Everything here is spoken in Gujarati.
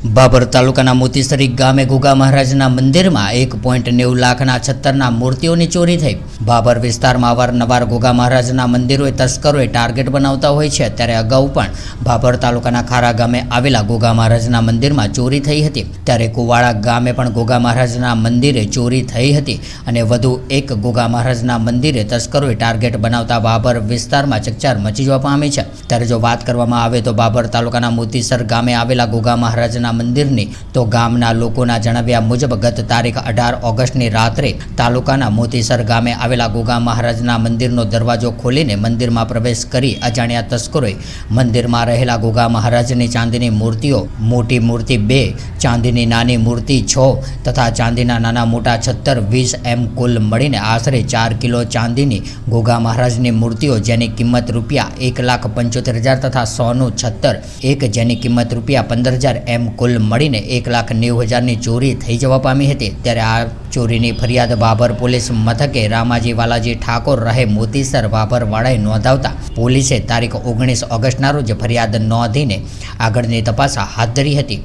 બાબર તાલુકાના મોતીસરી ગામે ગુગા મહારાજના મંદિરમાં એક પોઈન્ટ નેવું લાખના છત્તરના મૂર્તિઓની ચોરી થઈ. બાબર વિસ્તારમાં અવારનવાર ગુગા મહારાજના મંદિરોએ તસ્કરોએ ટાર્ગેટ બનાવતા હોય છે, ત્યારે અગાઉ પણ બાબર તાલુકાના ખારા ગામે આવેલા ગોગા મહારાજના મંદિરમાં ચોરી થઈ હતી. ત્યારે કુવાડા ગામે પણ ગોગા મહારાજના મંદિરે ચોરી થઈ હતી અને વધુ એક ગોગા મહારાજના મંદિરે તસ્કરોએ ટાર્ગેટ બનાવતા બાબર વિસ્તારમાં ચકચાર મચી જવા પામી છે. ત્યારે જો વાત કરવામાં આવે તો બાબર તાલુકાના મોતીસર ગામે આવેલા ગોગા મહારાજના મંદિરની. તો ગામના લોકોના જણાવ્યા મુજબ ગત તારીખ અઢાર ઓગસ્ટની રાત્રે તાલુકાના મોતીસર ગામે આવેલા ગોગા મહારાજના મંદિરનો દરવાજો ખોલીને મંદિરમાં પ્રવેશ કરી અજાણ્યા તસ્કરોએ મંદિરમાં રહેલા ગોગા મહારાજની ચાંદીની મૂર્તિઓ, મોટી મૂર્તિ બે, ચાંદીની નાની મૂર્તિ છ તથા ચાંદીના નાના મોટા છત્તર વીસ એમ કુલ મળીને આશરે ચાર કિલો ચાંદીની ગોગા મહારાજની મૂર્તિઓ જેની કિંમત રૂપિયા એક લાખ પંચોતેર હજાર તથા સોનું છત્તર, એક જેની કિંમત રૂપિયા પંદર હજાર એમ કુલ મળીને એક લાખ નેવું હજારની ચોરી થઈ જવા પામી હતી. ત્યારે આ ચોરીની ફરિયાદ બાબર પોલીસ મથકે રામાજી વાલાજી ઠાકોર રહે મોતીસર બાબરવાળાએ નોંધાવતા પોલીસે તારીખ ઓગણીસ ઓગસ્ટના રોજ ફરિયાદ નોંધીને આગળની તપાસ હાથ ધરી હતી.